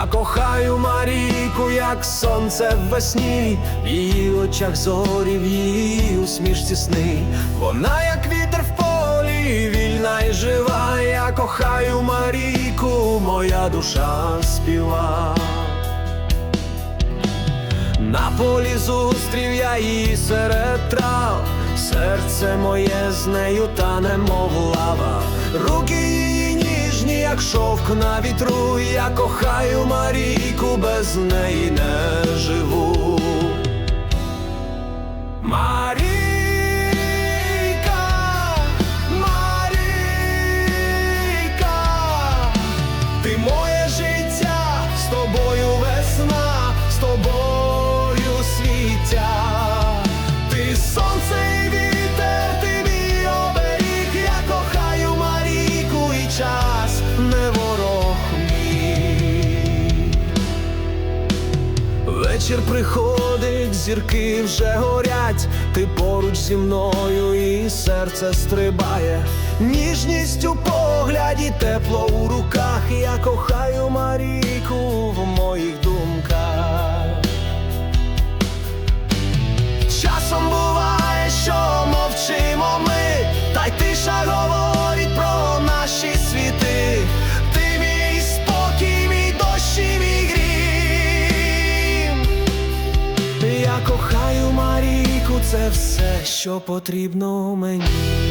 Я кохаю Марійку, як сонце ввесні, в її очах зорі, в її усмішці сни. Вона, як вітер в полі, вільна і жива. Я кохаю Марійку, моя душа співа. На полі зустрів я її серед трав, серце моє з нею тане, мов лава, руки як шовк на вітру. Я кохаю Марійку, без неї не живу. Марійка, Марійка, ти моє життя, з тобою весна, з тобою свіття, ти сонце і вітер, ти не ворог мій. Вечір приходить, зірки вже горять, ти поруч зі мною, і серце стрибає, ніжність у погляді, тепло у руках, я кохаю кохаю Марійку, це все, що потрібно мені.